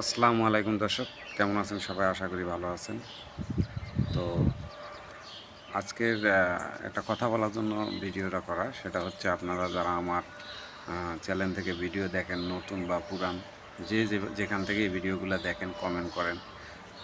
আসসালামু আলাইকুম দর্শক, কেমন আছেন সবাই? আশা করি ভালো আছেন। তো আজকের একটা কথা বলার জন্য ভিডিওটা করা, সেটা হচ্ছে আপনারা যারা আমার চ্যানেল থেকে ভিডিও দেখেন, নতুন বা পুরান, যে যেখান থেকে ভিডিওগুলো দেখেন কমেন্ট করেন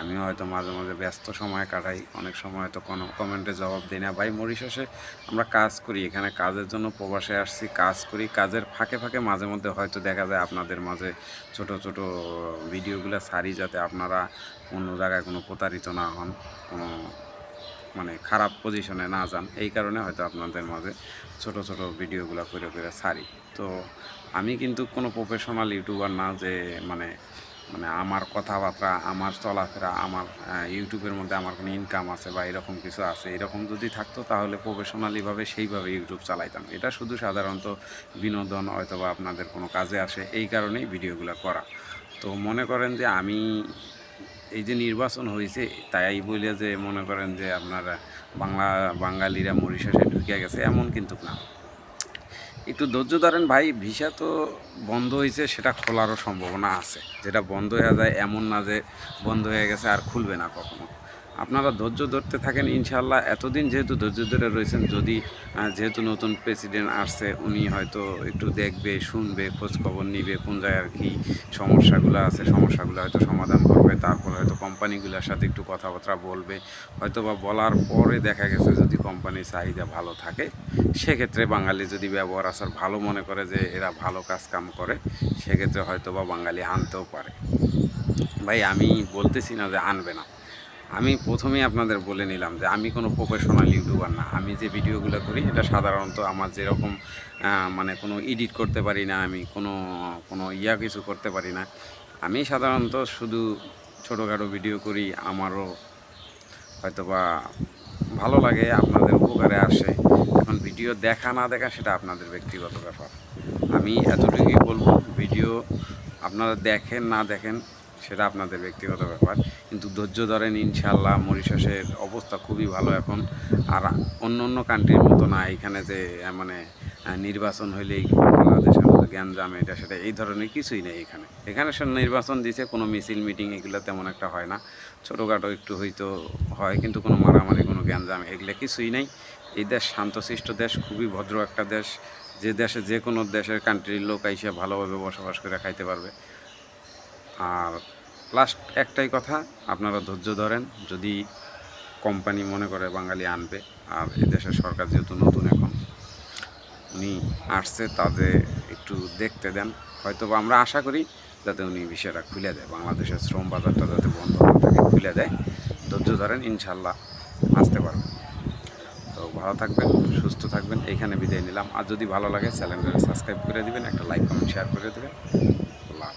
আমিও হয়তো মাঝে মাঝে ব্যস্ত সময় কাটাই। অনেক সময় হয়তো কোনো কমেন্টে জবাব দিই না। ভাই, মরিশাসে আমরা কাজ করি, এখানে কাজের জন্য প্রবাসে আসছি, কাজ করি, কাজের ফাঁকে ফাঁকে মাঝে মধ্যে হয়তো দেখা যায় আপনাদের মাঝে ছোট ছোট ভিডিওগুলো সারি যাতে আপনারা অন্য জায়গায় কোনো প্রতারিত না হন, কোনো মানে খারাপ পজিশনে না যান। এই কারণে হয়তো আপনাদের মাঝে ছোট ছোট ভিডিওগুলো করে করে সারি তো আমি কিন্তু কোনো প্রফেশনাল ইউটিউবার না যে মানে মানে আমার কথাবার্তা, আমার চলাফেরা, আমার ইউটিউবের মধ্যে আমার কোনো ইনকাম আছে বা এরকম কিছু আছে, এরকম যদি থাকতো তাহলে প্রফেশনালিভাবে সেইভাবে ইউটিউব চালাইতাম। এটা শুধু সাধারণত বিনোদন হয়তো বা আপনাদের কোনো কাজে আসে, এই কারণেই ভিডিওগুলো করা। তো মনে করেন যে আমি এই যে নির্বাচন হয়েছে, তাই বলে যে মনে করেন যে আপনারা বাংলা, বাঙালিরা মরিশাসে ঢুকে গেছে, এমন কিন্তু না। একটু ধৈর্য ধরেন ভাই, ভিসা তো বন্ধ হয়েছে, সেটা খোলারও সম্ভাবনা আছে। যেটা বন্ধ হয়ে যায় এমন না যে বন্ধ হয়ে গেছে আর খুলবে না কখনো। আপনারা ধৈর্য ধরতে থাকেন ইনশাল্লাহ এতদিন যেহেতু ধৈর্য ধরে রয়েছেন, যদি যেহেতু নতুন প্রেসিডেন্ট আসছে, উনি হয়তো একটু দেখবে, শুনবে, খোঁজখবর নিবে, কোন জায়গার কী সমস্যাগুলো আছে, সমস্যাগুলো হয়তো সমাধান করবে, তারপর হয়তো কোম্পানিগুলোর সাথে একটু কথাবার্তা বলবে। হয়তো বা বলার পরে দেখা গেছে যদি কোম্পানির চাহিদা ভালো থাকে, সেক্ষেত্রে বাঙালি যদি ব্যবহার আসার ভালো মনে করে যে এরা ভালো কাজ কাম করে, সেক্ষেত্রে হয়তো বা বাঙালি আনতেও পারে। ভাই, আমি বলতেছি না যে আনবে না। আমি প্রথমেই আপনাদের বলে নিলাম যে আমি কোনো প্রফেশনাল ইউটিউবার না। আমি যে ভিডিওগুলো করি, এটা সাধারণত আমার যেরকম মানে কোনো এডিট করতে পারি না, আমি কোনো কোনো ইয়া কিছু করতে পারি না। আমি সাধারণত শুধু ছোটোখাটো ভিডিও করি, আমারও হয়তো বা ভালো লাগে, আপনাদের উপকারে আসে। এখন ভিডিও দেখা না দেখা সেটা আপনাদের ব্যক্তিগত ব্যাপার। আমি এতটুকুই বলব ভিডিও আপনারা দেখেন না দেখেন সেটা আপনাদের ব্যক্তিগত ব্যাপার। কিন্তু ধৈর্য ধরেন ইনশাল্লাহ মরিশাসের অবস্থা খুবই ভালো এখন। আর অন্য অন্য কান্ট্রির মতো না, এখানে যে মানে নির্বাচন হইলেই বাংলাদেশের মতো জ্ঞানজাম এটা, সেটা, এই ধরনের কিছুই নেই এখানে। এখানে সব নির্বাচন দিছে, কোনো মিছিল, মিটিং এগুলো তেমন একটা হয় না। ছোটোখাটো একটু হয়তো হয়, কিন্তু কোনো মারামারি, কোনো জ্ঞানজাম এগুলো কিছুই নেই। এই দেশ শান্তশিষ্ট দেশ, খুবই ভদ্র একটা দেশ। যে দেশে যে কোনো দেশের কান্ট্রির লোক এসে ভালোভাবে বসবাস করে খাইতে পারবে। আর লাস্ট একটাই কথা, আপনারা ধৈর্য ধরেন, যদি কোম্পানি মনে করে বাঙালি আনবে, আর দেশের সরকার যেহেতু নতুন এখন, উনি আসছে, তাদের একটু দেখতে দেন। হয়তো আমরা আশা করি যাতে উনি বিষয়টা খুলে দেয়, বাংলাদেশের শ্রম বাজারটা যাতে বন্ধ থাকে, খুলে দেয়। ধৈর্য ধরেন, ইনশাল্লাহ আসতে পারবেন তো ভালো থাকবেন, সুস্থ থাকবেন এইখানে বিদায় নিলাম। আর যদি ভালো লাগে, চ্যানেলটা সাবস্ক্রাইব করে দিবেন, একটা লাইক কমেন্ট শেয়ার করে দেবেন।